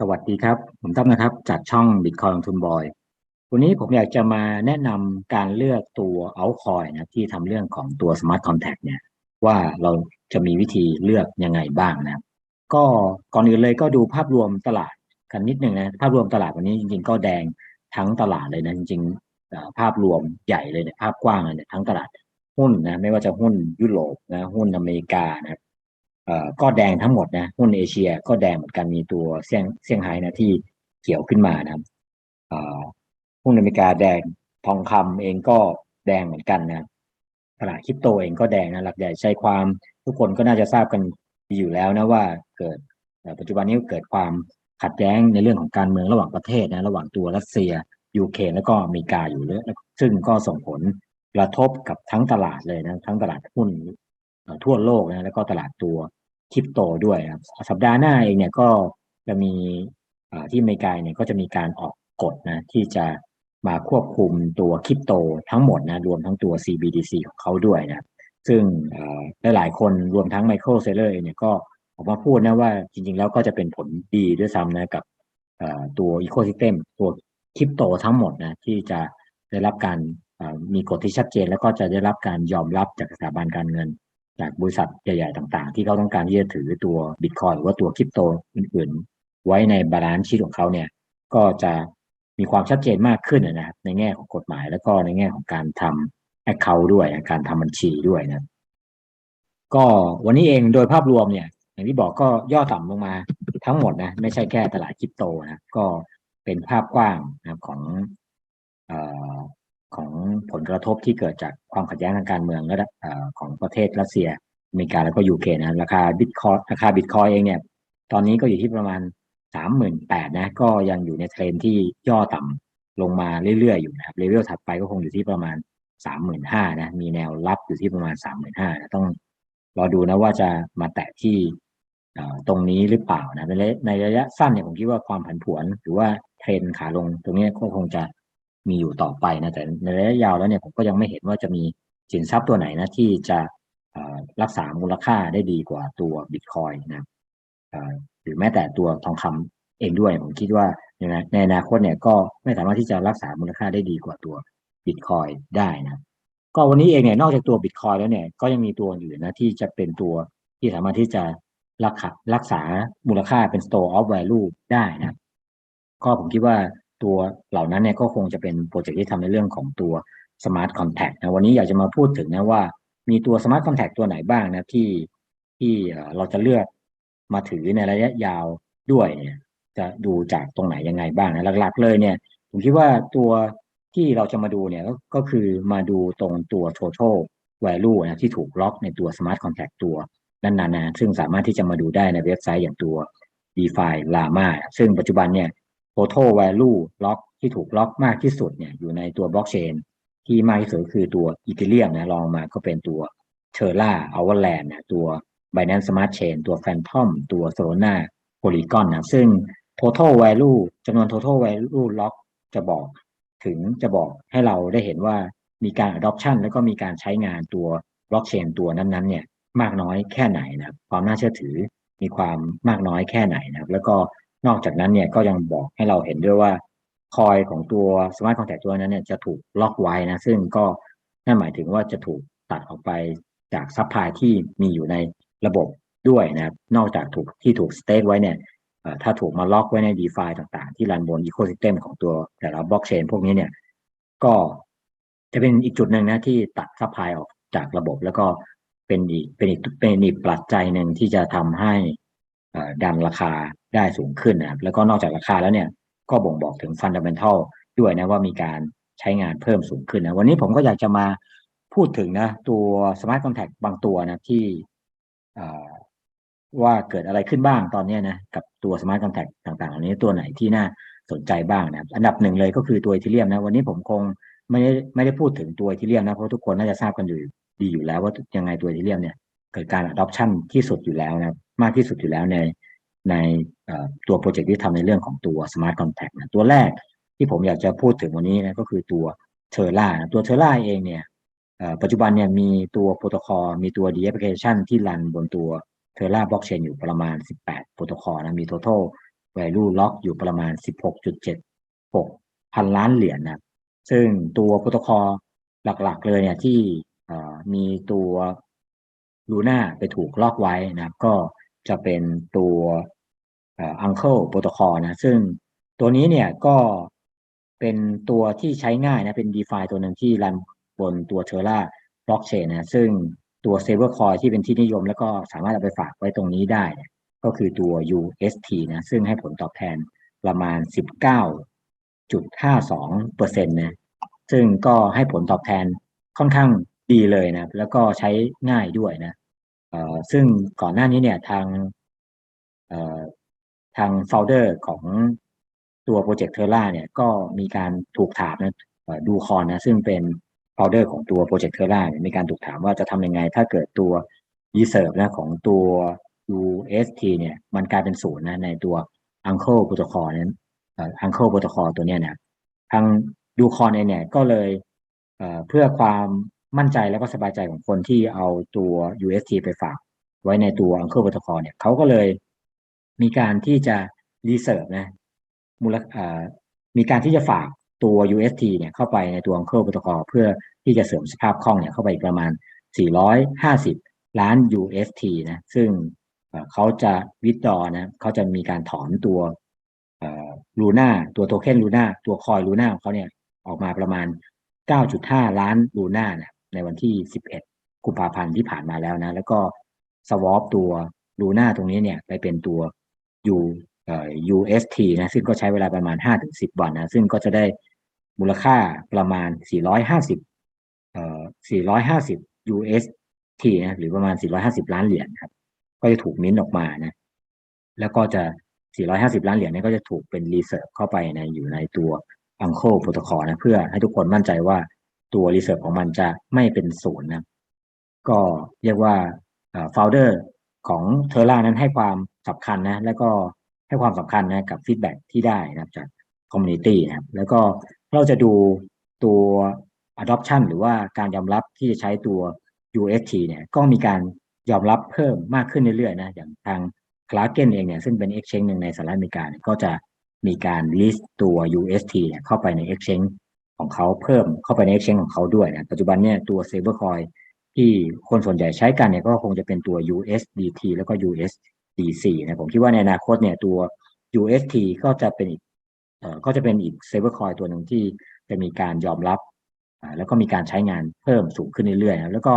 สวัสดีครับ ผมตั้มนะครับ จากช่อง Bitcoin ลงทุนบอย วันนี้ผมอยากจะมาแนะนำการเลือกตัว altcoin นะที่ทำเรื่องของตัว smart contract เนี่ย ว่าเราจะมีวิธีเลือกยังไงบ้างนะ ก็ก่อนอื่นเลยก็ดูภาพรวมตลาดกันนิดหนึ่งนะ ภาพรวมตลาดวันนี้จริงๆ ก็แดงทั้งตลาดเลยนะ จริงๆ ภาพรวมใหญ่เลยเนี่ยภาพกว้างเลยเนี่ยทั้งตลาดหุ้นนะ ไม่ว่าจะหุ้นยุโรปนะ หุ้นอเมริกานะครับ ก็แดงทั้งหมดนะหุ้นเอเชีย ก็แดงเหมือนกันมีตัวเซี่ยงเซี่ยงไฮ้นะที่เขียวขึ้นมานะครับหุ้นอเมริกาแดงทองคำเองก็แดงเหมือนกันนะตลาดคริปโตเองก็แดงนะหลักใหญ่ใจความทุกคนก็น่าจะทราบกันดีอยู่แล้วนะว่าเกิดปัจจุบันนี้เกิดความขัดแย้งในเรื่องของการเมืองระหว่างประเทศนะระหว่างตัวรัสเซียยูเครนแล้วก็อเมริกาอยู่เลยซึ่งก็ส่งผลกระทบกับทั้งตลาดเลยนะทั้งตลาดหุ้น ทั่วโลกนะแล้วก็ตลาดตัวคริปโตด้วยนะสัปดาห์หน้าเองเนี่ยก็จะมีที่อเมริกาเนี่ยก็จะมีการออกกฎนะที่จะมาควบคุมตัวคริปโตทั้งหมดนะรวมทั้งตัว CBDC ของเขาด้วยนะซึ่งหลายๆคนรวมทั้งไมเคิลเซเลอร์เนี่ยก็ออกมาพูดนะว่าจริงๆแล้วก็จะเป็นผลดีด้วยซ้ำนะกับตัวอีโคซิสเต็มตัวคริปโตทั้งหมดนะที่จะได้รับการมีกฎที่ชัดเจน แล้วก็จะได้รับการยอมรับจากสถาบันการเงิน จากบริษัทใหญ่ๆต่าง ๆ ที่เขาต้องการที่จะถือตัวบิตคอยหรือว่าตัวคริปโตอื่นๆ ไว้ในบาลานซ์ชีตของเขาเนี่ยก็จะมีความชัดเจนมากขึ้นนะครับในแง่ของกฎหมายแล้วก็ในแง่ของการทำแอคเคาท์ด้วยการทำบัญชีด้วยนะก็วันนี้เองโดยภาพรวมเนี่ย อย่างที่บอกก็ย่อต่ำลงมาทั้งหมดนะไม่ใช่แค่ตลาดคริปโตนะก็เป็นภาพกว้างนะของ ของผลกระทบที่เกิดจากความขัดแย้งทางการเมืองและของประเทศรัสเซียอเมริกาแล้วก็ยูเครนนะราคาบิตคอยราคาบิตคอยเองเนี่ยตอนนี้ก็อยู่ที่ประมาณสามหมื่นแปดนะก็ยังอยู่ในเทรนที่ย่อต่ำลงมาเรื่อยๆอยู่นะครับเลเวลถัดไปก็คงอยู่ที่ประมาณสามหมื่นห้านะมีแนวรับอยู่ที่ประมาณสามหมื่นห้านะต้องรอดูนะว่าจะมาแตะที่ตรงนี้หรือเปล่านะในระยะสั้นเนี่ยผมคิดว่าความผันผวน หรือว่าเทรนขาลงตรงนี้ก็คงจะ มีอยู่ต่อไปนะแต่ในระยะยาวแล้วเนี่ยผมก็ยังไม่เห็นว่าจะมีสินทรัพย์ตัวไหนนะที่จะรักษามูลค่าได้ดีกว่าตัวบิตคอยนะหรือแม้แต่ตัวทองคำเองด้วย ผมคิดว่าในอนาคตเนี่ยก็ไม่สามารถที่จะรักษามูลค่าได้ดีกว่าตัวบิตคอยได้นะก็วันนี้เองเนี่ยนอกจากตัวบิตคอยแล้วเนี่ยก็ยังมีตัวอื่นนะที่จะเป็นตัวที่สามารถที่จะรักษารักษามูลค่าเป็น store of value ได้นะก็ผมคิดว่า ตัวเหล่านั้นเนี่ยก็คงจะเป็นโปรเจกต์ที่ทำในเรื่องของตัว smart contact นะวันนี้อยากจะมาพูดถึงนะว่า มีตัว smart contact ตัวไหนบ้างนะที่ที่เราจะเลือกมาถือในระยะยาวด้วยเนี่ยจะดูจากตรงไหนยังไงบ้างนะหลักๆเลยเนี่ยผมคิดว่าตัวที่เราจะมาดูเนี่ยก็คือมาดูตรงตัว total value นะที่ถูกล็อกในตัว smart contract ตัวนั้นๆนะซึ่งสามารถที่จะมาดูได้ในเว็บไซต์อย่างตัว DeFi Llama ซึ่งปัจจุบันเนี่ย total value ล็อกที่ถูกล็อกมากที่สุดเนี่ยอยู่ในตัวบล็อกเชนที่มากที่สุดคือตัวอีเทเรียมนะลองมาก็เป็นตัวเทอร่าอเวอร์แลนด์นะตัว Binance Smart Chain ตัว Phantom ตัว Solana Polygon นะซึ่ง total value จำนวน total value ล็อกจะบอกถึงจะบอกให้เราได้เห็นว่ามีการ adoption แล้วก็มีการใช้งานตัว blockchain ตัวนั้นๆเนี่ยมากน้อยแค่ไหนนะความน่าเชื่อถือมีความมากน้อยแค่ไหนนะครับแล้วก็ นอกจากนั้นเนี่ยก็ยังบอกให้เราเห็นด้วยว่าคอยของตัวสมาร์ทคอนแทคตัวนั้นเนี่ยจะถูกล็อกไว้นะซึ่งก็นั่นหมายถึงว่าจะถูกตัดออกไปจากซัพพลายที่มีอยู่ในระบบด้วยนะครับนอกจากถูกที่ถูกสเตทไว้เนี่ยถ้าถูกมาล็อกไว้ใน d e f าต่างๆ ที่รันบนอีโคซิสเต็มของตัวแต่ละบล็อกเชนพวกนี้เนี่ยก็จะเป็นอีกจุดหนึ่งนะที่ตัดซัพพลายออกจากระบบ แล้วก็เป็นอีกเป็นอีกเป็นอีกปัจจัยหนึ่งที่จะทำให้ ดันราคาได้สูงขึ้นนะครับแล้วก็นอกจากราคาแล้วเนี่ยก็บ่งบอกถึงฟันดัมเบลทัลด้วยนะว่ามีการใช้งานเพิ่มสูงขึ้นนะวันนี้ผมก็อยากจะมาพูดถึงนะตัวสมาร์ทคอนแทคบางตัวนะที่ว่าเกิดอะไรขึ้นบ้างตอนนี้นะกับตัวสมาร์ทคอนแทคต่างๆเหล่านี้ตัวไหนที่น่าสนใจบ้างนะอันดับหนึ่งเลยก็คือตัวอีเทเรียมนะวันนี้ผมคงไม่ได้ไม่ได้พูดถึงตัวอีเทเรียมนะเพราะทุกคนน่าจะทราบกันอยู่ดีอยู่แล้วว่ายังไงตัวอีเทเรียมเนี่ยเกิดการ adoption ที่สุดอยู่แล้วนะ มากที่สุดอยู่แล้วในในตัวโปรเจกต์ที่ทำในเรื่องของตัว Smart Contract นะตัวแรกที่ผมอยากจะพูดถึงวันนี้นะก็คือตัวเทอร่าตัวเทอร่าเองเนี่ยปัจจุบันเนี่ยมีตัวโปรโตคอลมีตัว d แอปพลิเคชันที่รันบนตัวเทอร่าบล็อกเชนอยู่ประมาณ 18 โปรโตคอลนะมี total value lock อยู่ประมาณ 16.76 พันล้านเหรียญนะซึ่งตัวโปรโตคอลหลักๆเลยเนี่ยที่มีตัวลูน่าไปถูกล็อกไว้นะก็ จะเป็นตัว Uncle Protocol นะซึ่งตัวนี้เนี่ยก็เป็นตัวที่ใช้ง่ายนะเป็น DeFi ตัวหนึ่งที่รันบนตัว Terra Blockchain นะซึ่งตัว Stablecoin ที่เป็นที่นิยม แล้วก็สามารถเอาไปฝากไว้ตรงนี้ได้ ก็คือตัว UST นะซึ่งให้ผลตอบแทนประมาณ 19.52%นะซึ่งก็ให้ผลตอบแทนค่อนข้างดีเลยนะ แล้วก็ใช้ง่ายด้วยนะ ซึ่งก่อนหน้านี้เนี่ยทางทางโฟลเดอร์ของตัวโปรเจกต์เทอร่าเนี่ยก็มีการถูกถามนะดูคอนนะซึ่งเป็นโฟลเดอร์ของตัวโปรเจกต์เทอร่าเนี่ยมีการถูกถามว่าจะทำยังไง ถ้าเกิดตัว reserve นะของตัว UST เนี่ยมันกลายเป็นศูนย์นะในตัว Uncle Protocol นั้นอ่อ Uncle Protocol ตัวเนี้ยนะทางดูคอนเนี่ยก็เลยเพื่อความ มั่นใจแล้วก็สบายใจของคนที่เอาตัว UST ไปฝากไว้ในตัว Uncle Protocol เนี่ยเขาก็เลยมีการที่จะ reserve นะมูลค่ามีการที่จะฝากตัว UST เนี่ยเข้าไปในตัว Uncle Protocol เพื่อที่จะเสริมสภาพคล่องเนี่ยเข้าไปประมาณ 450 ล้าน UST นะซึ่งเขาจะวิดดอนะเขาจะมีการถอนตัวลูน่าตัวโทเค็นลูน่าตัวคอยลูน่าของเขาเนี่ยออกมาประมาณ 9.5 ล้านลูน่านะ ในวันที่ 11 กุมภาพันธ์ที่ผ่านมาแล้วนะ แล้วก็สวอปตัวลูน่าตรงนี้เนี่ยไปเป็นตัว U เอ่อ UST นะซึ่งก็ใช้เวลาประมาณ 5-10 วันนะซึ่งก็จะได้มูลค่าประมาณ 450เอ่อ450 UST นะหรือประมาณ 450 ล้านเหรียญครับก็จะถูกมิ้นออกมานะแล้วก็จะ 450 ล้านเหรียญนี้ก็จะถูกเป็นรีเซิร์ฟเข้าไปในอยู่ในตัว Uncle Protocol นะเพื่อให้ทุกคนมั่นใจว่า ตัวรีเซิร์ฟของมันจะไม่เป็นศูนย์นะก็เรียกว่าเอ่อ founder ของเทอร่านั้นให้ความสำคัญนะ แล้วก็ให้ความสำคัญนะกับฟีดแบ็ที่ได้นะจากคอมมูนิตี้นะครับแล้วก็เราจะดูตัว adoption หรือว่าการยอมรับที่จะใช้ตัว UST เนี่ยก็มีการยอมรับเพิ่มมากขึ้นเรื่อยๆนะอย่างทางคลาร์เกนเองเนี่ยซึ่งเป็น exchange หนึ่งในสหรัฐอเมริกาก็จะมีการ list ตัว UST เนี่ยเข้าไปใน exchange ของเขาเพิ่มเข้าไปใน exchange ของเขาด้วยนะปัจจุบันเนี่ยตัว stablecoin ที่คนส่วนใหญ่ใช้กันเนี่ยก็คงจะเป็นตัว USDT แล้วก็ USDC นะผมคิดว่าในอนาคตเนี่ยตัว UST ก็จะเป็นอีกเอ่อก็จะเป็นอีก stablecoin ตัวหนึ่งที่จะมีการยอมรับแล้วก็มีการใช้งานเพิ่มสูงขึ้นเรื่อยๆนะแล้วก็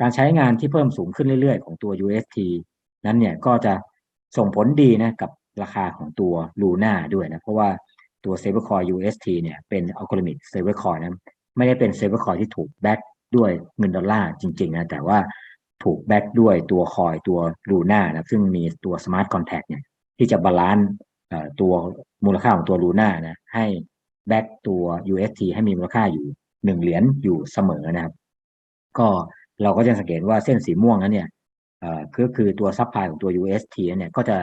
การใช้งานที่เพิ่มสูงขึ้นเรื่อยๆ ของตัว UST นั้นเนี่ยก็จะส่งผลดีนะกับราคาของตัว Luna ด้วยนะ เพราะว่า ตัว stablecoin UST เนี่ยเป็น algorithmic stablecoin นะไม่ได้เป็น stablecoin ที่ถูกแบ็กด้วยเงินดอลลาร์จริงๆนะแต่ว่าถูกแบ็กด้วยตัวคอยตัวลูน่านะซึ่งมีตัวสมาร์ทคอนแทคเนี่ยที่จะบาลานซ์ตัวมูลค่าของตัวลูน่านะให้แบ็กตัว UST ให้มีมูลค่าอยู่หนึ่งเหรียญอยู่เสมอนะครับ ก็เราก็จะสังเกตว่าเส้นสีม่วงนั้นเนี่ยก็คือตัวซัพพลายของตัว UST เนี่ยก็จะ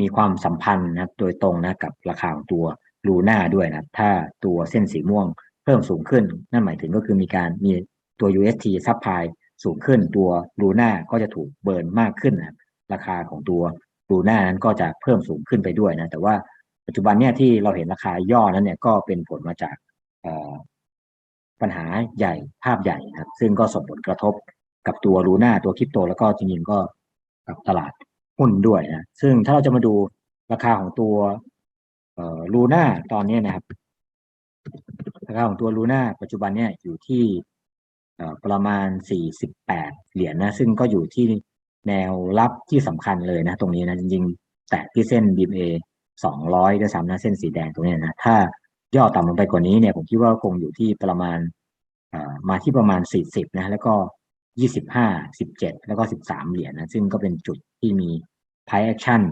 มีความสัมพันธ์นะโดยตรงนะกับราคาของตัว ลูน่าด้วยนะถ้าตัวเส้นสีม่วงเพิ่มสูงขึ้น นั่นหมายถึงก็คือมีการมีตัว UST ซัพพลายสูงขึ้นตัวลูน่าก็จะถูกเบิร์นมากขึ้นนะราคาของตัวลูน่านั้นก็จะเพิ่มสูงขึ้นไปด้วยนะแต่ว่าปัจจุบันเนี่ยที่เราเห็นราคาย่อนั้นเนี่ยก็เป็นผลมาจากปัญหาใหญ่ภาพใหญ่นะครับซึ่งก็ส่งผลกระทบกับตัวลูน่าตัวคริปโต แล้วก็จริงๆก็กับตลาดหุ้นด้วยนะซึ่งถ้าเราจะมาดูราคาของตัว ลูน่าตอนนี้นะครับราคาของตัวลูน่าปัจจุบันเนี่ยอยู่ที่ประมาณ 48 เหรียญนนะ ซึ่งก็อยู่ที่แนวรับที่สำคัญเลยนะ ตรงนี้นะ จริงๆ แตะที่เส้น DMA 200ด้วยซ้ำนะเส้นสีแดงตรงนี้นะ ถ้าย่อต่ำลงไปกว่านี้เนี่ย ผมคิดว่าคงอยู่ที่ประมาณมาที่ประมาณ 40 นะ แล้วก็ 25 17 แล้วก็ 13 เหรียญนะซึ่งก็เป็นจุดที่มี price action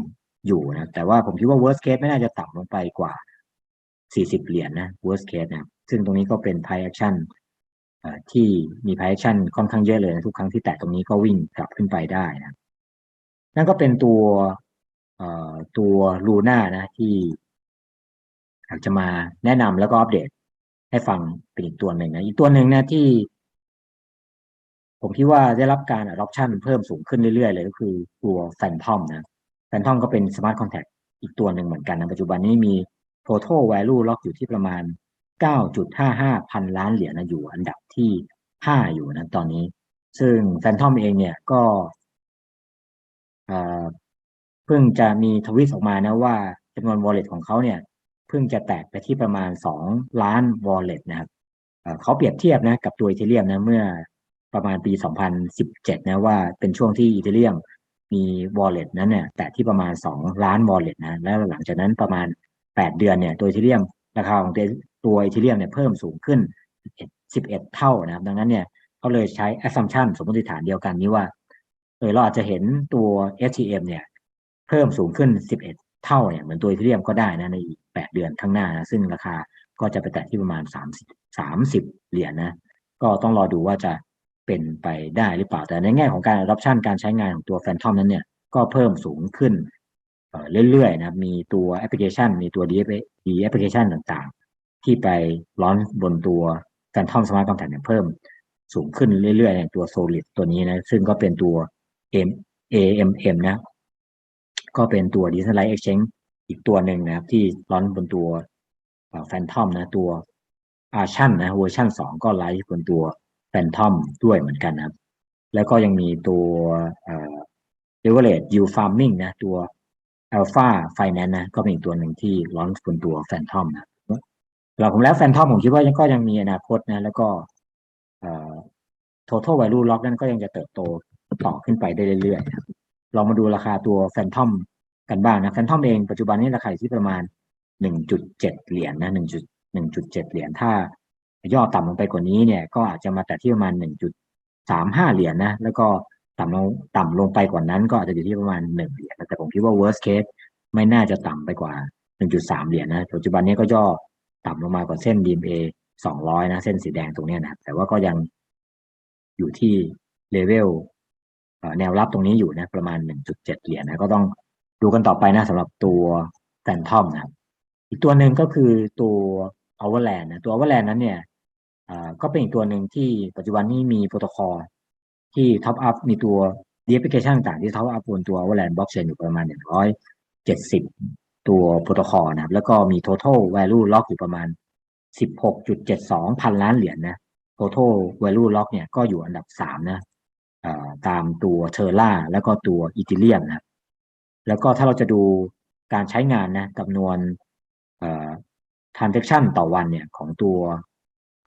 อยู่นะแต่ว่าผมคิดว่า worst case ไม่น่าจะต่ำลงไปกว่า 40 เหรียญนะ worst case นะซึ่งตรงนี้ก็เป็น price action ที่มี price action ค่อนข้างเยอะเลยนะทุกครั้งที่แตะตรงนี้ก็วิ่งกลับขึ้นไปได้นะนั่นก็เป็นตัวตัวลูน่านะที่อยากจะมาแนะนำแล้วก็อัปเดตให้ฟังเป็นอีกตัวหนึ่งนะอีกตัวหนึ่งนะที่ ผมคิดว่าได้รับการ adoption เพิ่มสูงขึ้นเรื่อยๆเลยก็คือตัว Phantom นะ Phantom ก็เป็น smart contract อีกตัวหนึ่งเหมือนกันนะปัจจุบันนี้มี total value lock อยู่ที่ประมาณ 9.55 พันล้านเหรียญนะอยู่อันดับที่ 5 อยู่นะตอนนี้ ซึ่งแฟนทอมเองเนี่ยก็เพิ่งจะมีทวิตออกมานะว่าจำนวน wallet ของเขาเนี่ยเพิ่งจะแตกไปที่ประมาณ 2 ล้าน wallet นะครับเขาเปรียบเทียบนะกับตัวอีเทเรียมนะเมื่อประมาณปี 2017 นะว่าเป็นช่วงที่อีเทเรียม มี wallet นั้นเนี่ยแต่ที่ประมาณ 2 ล้าน wallet นะ แล้วหลังจากนั้นประมาณ 8 เดือนเนี่ยตัวอีเทเรียมราคาของตัวอีเทเรียมเนี่ยเพิ่มสูงขึ้น 11 เท่านะครับ ดังนั้นเนี่ยเขาเลยใช้ assumption สมมติฐานเดียวกันนี้ว่าเออเราอาจจะเห็นตัว STM เนี่ยเพิ่มสูงขึ้น 11 เท่าเนี่ยเหมือนตัวอีเทเรียมก็ได้นะในอีก 8 เดือนข้างหน้านะซึ่งราคาก็จะไปแตะที่ประมาณ 30 30 เหรียญนนะก็ต้องรอดูว่าจะ เป็นไปได้หรือเปล่า แต่ในแง่ของการ adoption การใช้งานของตัว Phantom นั้นเนี่ยก็เพิ่มสูงขึ้นเรื่อยๆนะมีตัวแอปพลิเคชัน มีตัว d แอปพลิเคชันต่างๆ ที่ไปร้อนบนตัว Phantom Smart Contract เนี่ยเพิ่มสูงขึ้นเรื่อยๆอย่างตัว Solid ตัวนี้นะ ซึ่งก็เป็นตัว M AMM นะ ก็เป็นตัว Decentralized Exchange อีกตัวหนึ่งนะครับ ที่ร้อนบนตัว Phantom นะ ตัว Archon นะเวอร์ชัน2ก็ไลฟ์บนตัว Phantom ด้วยเหมือนกันนะครับ แล้วก็ยังมีตัว Leverage Yield Farming นะตัว Alpha Finance นะก็เป็นอีกตัวหนึ่งที่ร้อนบนตัว Phantom นะหรับผมแล้ว Phantom ผมคิดว่ายังก็ยังมีอนาคตนะ แล้วก็ total value lock นั้นก็ยังจะเติบโตต่อขึ้นไปได้เรื่อยๆลองมาดูราคาตัว Phantom กันบ้างนะ Phantom เองปัจจุบันนี้ราคาอยู่ที่ประมาณ 1.7 เหรียญนนะ 1.1.7 เหรียญถ้า ย่อต่ำลงไปกว่านี้เนี่ยก็อาจจะมาแต่ที่ประมาณ 1.35 เหรียญนะแล้วก็ต่ำลงต่ำลงไปกว่านั้น ก็อาจจะอยู่ที่ประมาณ 1 เหรียญแต่ผมคิดว่า worst case ไม่น่าจะต่ำไปกว่า 1.3 เหรียญนะปัจจุบันนี้ก็ย่อต่ำลงมากว่าเส้น DMA 200 นะเส้นสีแดงตรงนี้นะแต่ว่าก็ยังอยู่ที่เลเวลแนวรับตรงนี้อยู่นะประมาณ 1.7 เหรียญนะก็ต้องดูกันต่อไปนะสำหรับตัวแฟนทอมนะครับอีกตัวหนึ่งก็คือตัว Overland นะตัว Overland นั้นเนี่ยก็เป็นอีกตัวหนึ่งที่ปัจจุบันนี้มีโปรโตคอลที่ท็อปอัพมีตัวดีแอปพลิเคชันต่างที่ท็อปอัพบนตัว Overland Blockchain อยู่ประมาณ 170 ตัวโปรโตคอลนะครับ แล้วก็มี total value lock อยู่ประมาณ 16.72 พันล้านเหรียญนะ total value lock เนี่ยก็อยู่อันดับ 3 นะตามตัวเทอร์ล่าแล้วก็ตัวอีทิเลียมนะแล้วก็ถ้าเราจะดูการใช้งานนะจำนวน transaction ต่อวันเนี่ยของตัว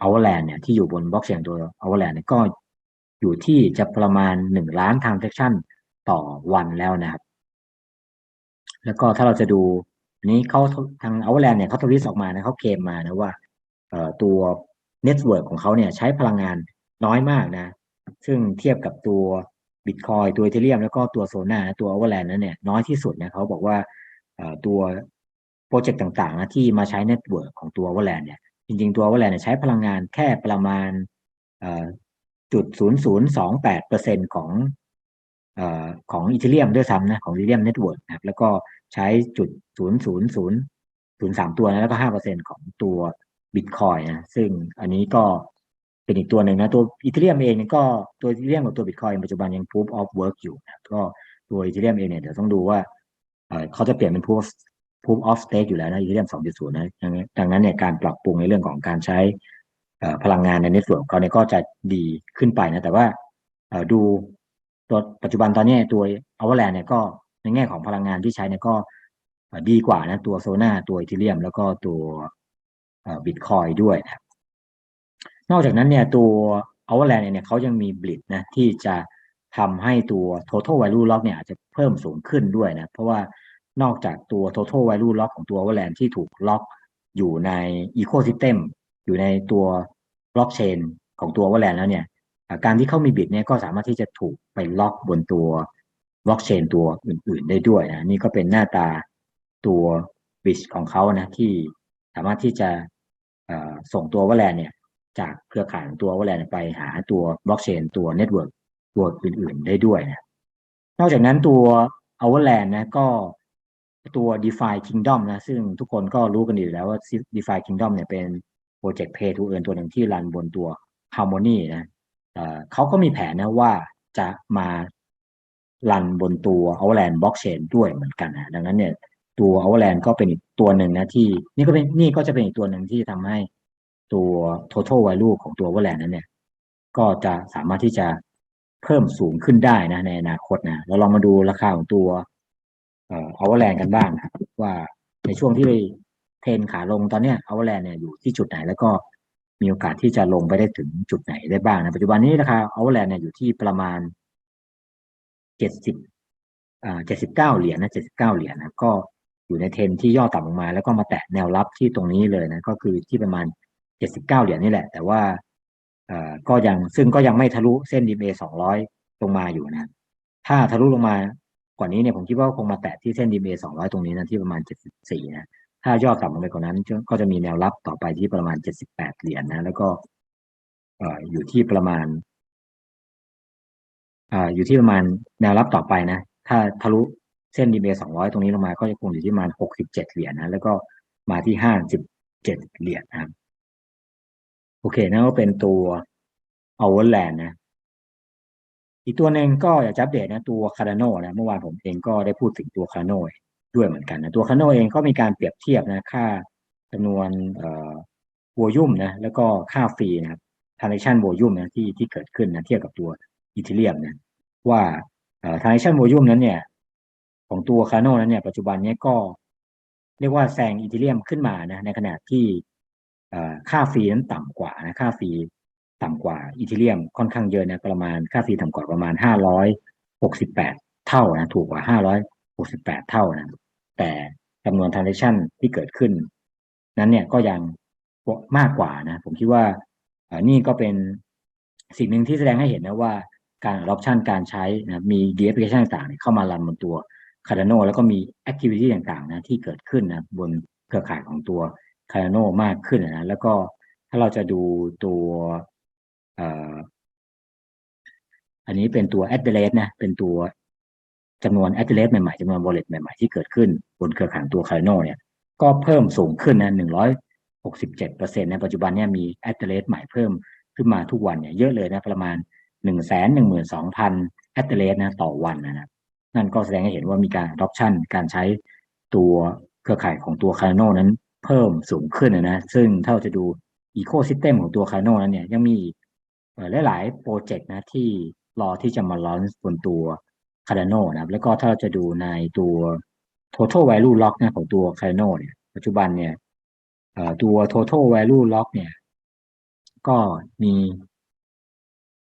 Overland เนี่ยที่อยู่บนบล็อกเชนตัว Overland เนี่ยก็อยู่ที่จะประมาณหนึ่งล้าน transaction ต่อวันแล้วนะครับ แล้วก็ถ้าเราจะดูนี้เขาทาง Overland เนี่ยเขาทวิตออกมานะเขาเคมมานะว่าตัวเน็ตเวิร์กของเขาเนี่ยใช้พลังงานน้อยมากนะ ซึ่งเทียบกับตัวบิตคอยตัวเอเธเรียมแล้วก็ตัวโซนาตัวอเวอร์แลนด์นั้นเนี่ยน้อยที่สุดนะเขาบอกว่าตัว โปรเจกต์ต่างๆนะที่มาใช้เน็ตเวิร์กของตัววอร์แลนเนี่ยจริงๆตัววอร์แลนด์ใช้พลังงานแค่ประมาณจุดศูนย์ศูนย์สองแปดเปอร์เซ็นของของอีเทเรียมด้วยซ้ำนะของอีเทเรียมเน็ตเวิร์กนะครับแล้วก็ใช้จุดศูนย์ศูนย์ศูนย์ศูนย์สามตัวนะแล้วก็ห้าเปอร์เซ็นของตัวบิตคอยนะซึ่งอันนี้ก็เป็นอีกตัวหนึ่งนะตัวอีเทเรียมเองก็ตัวอีเทเรียมกับตัวบิตคอยปัจจุบันยัง proof of work อยู่นะก็ตัวอีเทเรียมเองเนี่ยเดี๋ยวต้องดูว่าเขาจะเปลี่ยนเป็น proof proof of stake อยู่แล้วนะอีเทเรียม2.0นะดังนั้นเนี่ยการปรับปรุงในเรื่องของการใช้พลังงานในในส่วนของเขาเนี่ยก็จะดีขึ้นไปนะ แต่ว่าดูตัวปัจจุบันตอนนี้ตัวอวแลนเนี่ยก็ในแง่ของพลังงานที่ใช้เนี่ยก็ดีกว่านะ ตัวโซนาตัวอีเทเรียม แล้วก็ตัวบิตคอยด้วยนะนอกจากนั้นเนี่ยตัว Overland เนี่ยเขายังมีบลิดนะที่จะทำให้ตัว total value lock เนี่ยอาจจะเพิ่มสูงขึ้นด้วยนะ เพราะว่า นอกจากตัว total value lock ของตัว Overland ที่ถูกล็อกอยู่ใน ecosystem อยู่ในตัว blockchain ของตัว Overland แล้วเนี่ยการที่เขามีบิตเนี่ยก็สามารถที่จะถูกไปล็อกบนตัว blockchain ตัวอื่น ๆ ได้ด้วยนะนี่ก็เป็นหน้าตาตัวบิตของเขานะที่สามารถที่จะส่งตัววอลเลนเนี่ยจากเครือข่ายตัววอลเลนไปหาตัวบล็อกเชนตัวเน็ตเวิร์กตัวอื่น ๆ ได้ด้วยนะนอกจากนั้นตัว o v e r l a n d นะก็ ตัว DeFi Kingdom นะ ซึ่งทุกคนก็รู้กันอยู่แล้วว่า DeFi Kingdom เนี่ยเป็นโปรเจกต์ Pay to Earn ตัวหนึ่งที่รันบนตัว Harmony นะเขาก็มีแผนนะว่าจะมารันบนตัว o v e r l a n d Blockchain ด้วยเหมือนกันนะดังนั้นเนี่ยตัว Overland ก็เป็นอีกตัวหนึ่งนะที่นี่ก็เป็นนี่ก็จะเป็นอีกตัวหนึ่งที่ทำให้ตัว total value ของตัว Overland นั้นเนี่ยก็จะสามารถที่จะเพิ่มสูงขึ้นได้นะในอนาคตนะเราลองมาดูราคาของตัว เอ่อ Overland กันบ้างนะครับว่าในช่วงที่เทรนขาลงตอนเนี้ย Overland เนี่ยอยู่ที่จุดไหนแล้วก็มีโอกาสที่จะลงไปได้ถึงจุดไหนได้บ้างนะปัจจุบันนี้ราคา Overland เนี่ยอยู่ที่ประมาณเจ็ดสิบอ่าเจ็ดสิบเก้าเหรียญนะเจ็ดสิบเก้าเหรียญนะก็อยู่ในเทรนที่ย่อต่ำลงมา แล้วก็มาแตะแนวรับที่ตรงนี้เลยนะก็คือที่ประมาณเจ็ดสิบเก้าเหรียญนี่แหละ แต่ว่าเอ่อก็ยังซึ่งก็ยังไม่ทะลุเส้น DMA สองร้อยลงมาอยู่นะถ้าทะลุลงมา ว่านี้เนี่ยผมคิดว่าคงมาแตะที่เส้น DMA สองร้อยตรงนี้นะที่ประมาณเจ็ดสิบสี่นะถ้าย่อต่ำลงไปกว่านั้น ก็จะมีแนวรับต่อไปที่ประมาณเจ็ดสิบแปดเหรียญนะแล้วก็เอ่ออยู่ที่ประมาณอ่าอยู่ที่ประมาณแนวรับต่อไปนะ ถ้าทะลุเส้นดีเบสองร้อยตรงนี้ลงมาก็จะคงอยู่ที่ประมาณหกสิบเจ็ดเหรียญนะแล้วก็มาที่ห้าสิบเจ็ดเหรียญนะโอเคนั่นก็เป็นตัว Overland นะ อีกตัวหนึ่งก็อยากจะอัปเดตนะตัวคาร์โนนะเมื่อวานผมเองก็ได้พูดถึงตัวคาร์โนด้วยเหมือนกันนะตัวคาร์โนเองก็มีการเปรียบเทียบนะค่าจำนวนเอ่อวอลุ่มนะแล้วก็ค่าฟรีนะครับ transaction volume นะที่ที่เกิดขึ้นนะเทียบกับตัวอีเทเรียมนะว่าเอ่อ transaction volume นั้นเนี่ย ของตัวคาร์โนนั้นเนี่ยปัจจุบันเนี้ยก็ เรียกว่าแซงอีเทเรียมขึ้นมานะในขณะที่เอ่อค่าฟรีนั้นต่ำกว่านะค่าฟรี ต่ำกว่าอีเทเรียมค่อนข้างเยอะนะประมาณค่าฟีต่ำกว่าประมาณห้าร้อยหกสิบแปดเท่านะถูกกว่าห้าร้อยหกสิบแปดเท่านะแต่จำนวน transaction ที่เกิดขึ้น นั้นเนี่ยก็ยังมากกว่านะ ผมคิดว่าอ่านี่ก็เป็นสิ่งหนึ่งที่แสดงให้เห็นนะว่าการ adoption การใช้นะมี d a p p l i c a t i o n ต่างๆ เข้ามารันบนตัว Cardano แล้วก็มี activity ต่างๆนะที่เกิดขึ้นนะบนเครือข่ายของตัว Cardano มากขึ้นนะแล้วก็ถ้าเราจะดูตัว อันนี้เป็นตัว address นะ เป็นตัวจำนวน address ใหม่ๆจำนวน wallet ใหม่ๆ ที่เกิดขึ้นบนเครือข่ายตัว Cardano เนี่ย ก็เพิ่มสูงขึ้นนะหนึ่งร้อยหกสิบเจ็ดเปอร์เซ็นต์ในปัจจุบันเนี่ยมี address ใหม่เพิ่มขึ้นมาทุกวันเนี่ยเยอะเลยนะประมาณหนึ่งแสนหนึ่งหมื่นสองพัน address นะต่อวันนะครับนั่นก็แสดงให้เห็นว่ามีการ adoption การใช้ตัวเครือข่ายของตัว Cardano นั้นเพิ่มสูงขึ้นนะ ซึ่งถ้าเราจะดู ecosystem ของตัว Cardano นั้นเนี่ยยังมี หลายๆโปรเจกต์นะที่รอที่จะมา launch บนตัว Cardano นะครับ แล้วก็ถ้าเราจะดูในตัว total value lock นะของตัว Cardano เนี่ยปัจจุบันเนี่ยตัว total value lock เนี่ย ก็มี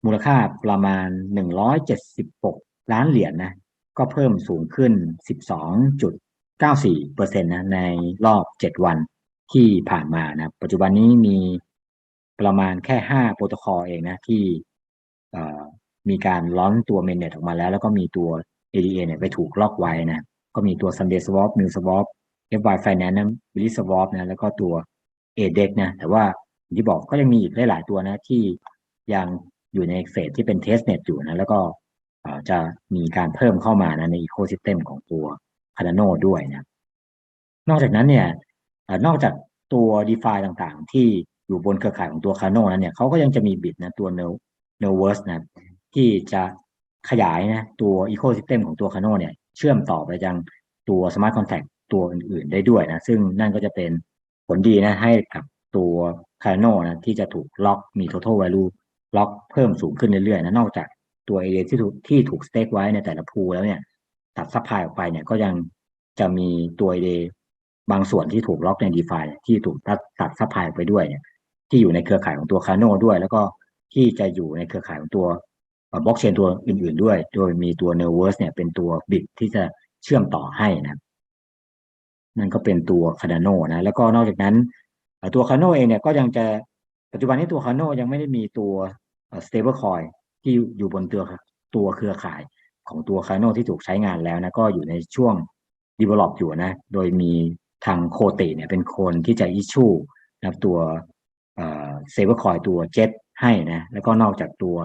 มูลค่าประมาณ 176 ล้านเหรียญนนะ ก็เพิ่มสูงขึ้น 12.94เปอร์เซ็นต์นะ ในรอบ 7 วันที่ผ่านมานะ ปัจจุบันนี้มี ประมาณแค่ 5 โปรโตคอลเองนะที่มีการล้อนตัวเมนเน็ตออกมาแล้ว แล้วก็มีตัว ADA เนี่ยไปถูกล็อกไว้นะ ก็มีตัว Sunday Swap, New Swap, FY Finance นะ Billy Swap นะ แล้วก็ตัว ADEX นะ แต่ว่าที่บอกก็ยังมีอีกหลาย ๆ ตัวนะที่ยังอยู่ในเฟสที่เป็น testnet อยู่นะ แล้วก็จะมีการเพิ่มเข้ามานะใน ecosystem ของตัว Cardano ด้วยนะ นอกจากนั้นเนี่ยนอกจากตัว DeFi ต่าง ๆ ที่ อยู่บนเครือข่ายของตัว Cardano นั้นเนี่ยเขาก็ยังจะมีบิตนะตัว n e w v e r s e นะที่จะขยายนะตัว ecosystem ของตัว Cardano เนี่ยเชื่อมต่อไปยังตัว smart contract ตัวอื่นๆ ได้ด้วยนะ ซึ่งนั่นก็จะเป็นผลดีนะให้กับตัว Cardano นะที่จะถูกล็อกมี total value ล็อกเพิ่มสูงขึ้นเรื่อยๆนะนอกจากตัว ADA ที่ถูกที่ถูกสเต็กไว้ในแต่ละพูแล้วเนี่ยตัดซัพพลายออกไปเนี่ยก็ยังจะมีตัว ADA บางส่วนที่ถูกล็อกใน DeFi ที่ถูกตัดตัดซัพพลายไปด้วยเนี่ย ที่อยู่ในเครือข่ายของตัว Cardano ด้วย แล้วก็ที่จะอยู่ในเครือข่ายของตัวบล็อกเชนตัวอื่น ๆ ด้วย โดยมีตัว n e w v e r s e เนี่ยเป็นตัวบิตที่จะเชื่อมต่อให้นะนั่นก็เป็นตัว Cardano นะแล้วก็นอกจากนั้นตัว Cardano เองเนี่ยก็ยังจะปัจจุบันนี้ตัว Cardano ยังไม่ได้มีตัว stable coin ที่อยู่บนตัวตัวเครือข่ายของตัว Cardano ที่ถูกใช้งานแล้วนะก็อยู่ในช่วง develop อยู่นะ โดยมีทางโคเตเนี่ยเป็นคนที่จะ issue นะตัว stable coin ตัว Jet ให้นะแล้วก็นอกจากตัว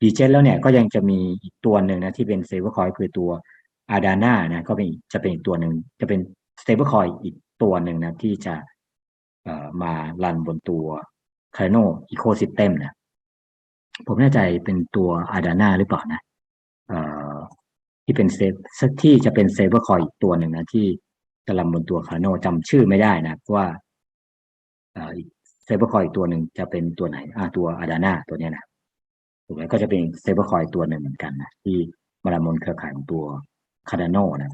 d j e t แล้วเนี่ยก็ยังจะมีอีกตัวหนึ่งนะที่เป็น stable coin คือตัว Adana นะก็เป็นจะเป็นอีกตัวหนึ่งจะเป็น stable coin อีกตัวหนึ่งนะที่จะมารันบนตัว Cardano ecosystem นะผมแน่ใจเป็นตัว Adana หรือเปล่านะที่เป็นเซฟที่จะเป็นเซเวอร์คอยอีกตัวหนึ่งนะที่กำลังบนตัวคาโนจำชื่อไม่ได้นะว่าอ่อ เซเบอร์คอยตัวหนึ่งจะเป็นตัวไหน อ่าตัวอาดาน่าตัวเนี้ยนะถูกไหมก็จะเป็นเซเบอร์คอยตัวหนึ่งเหมือนกันนะที่มาลามนเครือข่ายของตัวคาร์ดาโนนะ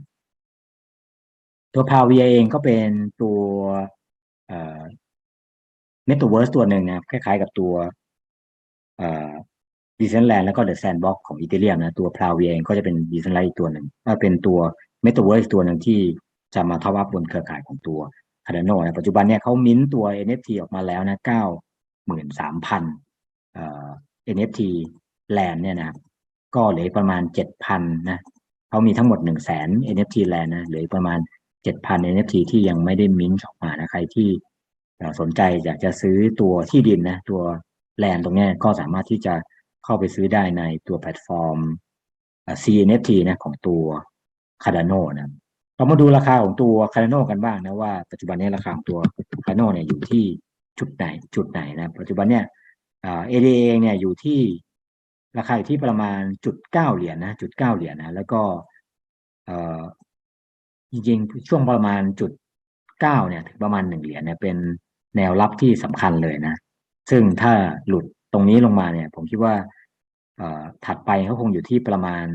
ตัวพาเวียเองก็เป็นตัวเอ่อเมตาเวิร์สตัวหนึ่งนะคล้ายๆกับตัวเอ่อดิส n นแลนด์แล้วก็เดอะแซนด์บ็อกของอิตาเลียนนะตัวพาเวียเองก็จะเป็นดิส n นแลนด์ตัวหนึ่งก็เป็นตัวเมตาเวิร์สตัวหนึ่งที่จะมาท็อปอัพบนเครือข่ายของตัว คาร์โนนะปัจจุบันเนี่ยเขามิ้นตัว NFT ออกมาแล้วนะเก้าหมื่นสามพันเอ่อ NFT แลนเนี่ยนะครับก็เหลือประมาณเจ็ดพันนะเขามีทั้งหมดหนึ่งแสน NFT แลนนะเหลือประมาณเจ็ดพัน NFT ที่ยังไม่ได้มิ้นท์ออกมานะใครที่สนใจอยากจะซื้อตัวที่ดินนะตัวแลนตรงนี้ก็สามารถที่จะเข้าไปซื้อได้ในตัวแพลตฟอร์ม CNFT นะของตัว Cardano นะ เรามาดูราคาของตัว Cardano กันบ้างนะว่าปัจจุบันนี้ราคาของตัว Cardano เนี่ยอยู่ที่จุดไหนจุดไหนนะปัจจุบันเนี่ยเอ่อ ADA เนี่ยอยู่ที่ราคาอยู่ที่ประมาณจุดเก้าเหรียญนะจุดเก้าเหรียญนะแล้วก็เออจริงๆช่วงประมาณจุดเก้าเนี่ยถึงประมาณหนึ่งเหรียญเนี่ยเป็นแนวรับที่สำคัญเลยนะ ซึ่งถ้าหลุดตรงนี้ลงมาเนี่ย ผมคิดว่าถัดไปเขาคงอยู่ที่ประมาณ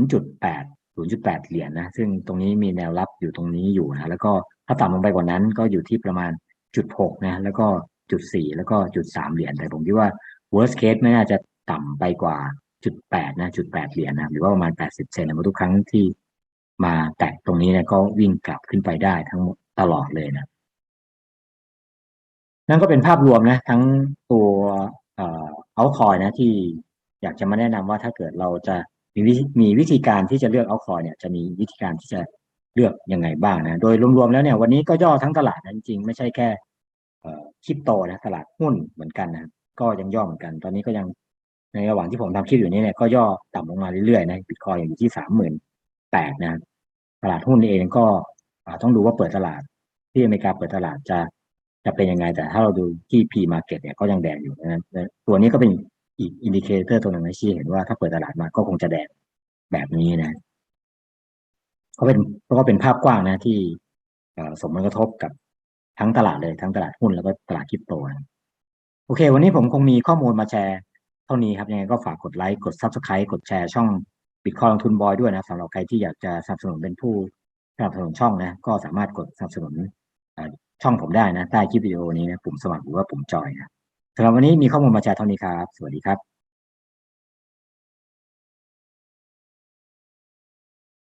0.8 0.8 เหรียญนะซึ่งตรงนี้มีแนวรับอยู่ตรงนี้อยู่นะแล้วก็ถ้าต่ำลงไปกว่านั้นก็อยู่ที่ประมาณจุด6นะแล้วก็จุด4แล้วก็จุด3เหรียญแต่ผมคิดว่า worst case ไม่น่าจะต่ำไปกว่าจุด8นะจุด8เหรียญนะหรือว่าประมาณ80เซนนะทุกครั้งที่มาแตะตรงนี้เนี่ยก็วิ่งกลับขึ้นไปได้ทั้งหมดตลอดเลยนะนั่นก็เป็นภาพรวมนะ ทั้งตัวเอ่อเอาคอยนะที่อยากจะมาแนะนำว่าถ้าเกิดเราจะ มีวิธีมีวิธีการที่จะเลือกเอาคอยเนี่ยจะมีวิธีการที่จะเลือกยังไงบ้างนะ โดยรวมๆแล้วเนี่ยวันนี้ก็ย่อทั้งตลาดนะจริงๆไม่ใช่แค่คริปโตนะตลาดหุ้นเหมือนกันนะก็ยังย่อเหมือนกัน ตอนนี้ก็ยังในระหว่างที่ผมทำคลิปอยู่นี้เนี่ยก็ย่อต่ำลงมาเรื่อยๆนะบิตคอยอยู่ที่สามหมื่นแปดนะตลาดหุ้นเองก็ต้องดูว่าเปิดตลาด ที่อเมริกาเปิดตลาดจะจะเป็นยังไงแต่ถ้าเราดูที่ P market เนี่ยก็ยังแดงอยู่นะตัวนี้ก็เป็น อีกอินดิเคเตอร์ตัวหนึ่งที่ชี้เห็นว่าถ้าเปิดตลาดมาก็คงจะแดงแบบนี้นะก็เป็นก็เป็นภาพกว้างนะที่สมผลกระทบกับทั้งตลาดเลยทั้งตลาดหุ้นแล้วก็ตลาดคริปโตโอเค วันนี้ผมคงมีข้อมูลมาแชร์เท่านี้ครับยังไงก็ฝากกดไลค์กด Subscribe กดแชร์ช่องบิตคอยลงทุนบอยด้วยนะสำหรับใครที่อยากจะสนับสนุนเป็นผู้สนับสนุนช่องนะ ก็สามารถกดสนับสนุนช่องผมได้นะ ใต้คลิปวิดีโอนี้นะปุ่มสมัครหรือว่าปุ่มจอยนะ สำหรับวันนี้มีข้อมูลมาแชร์เท่านี้ครับ สวัสดีครับ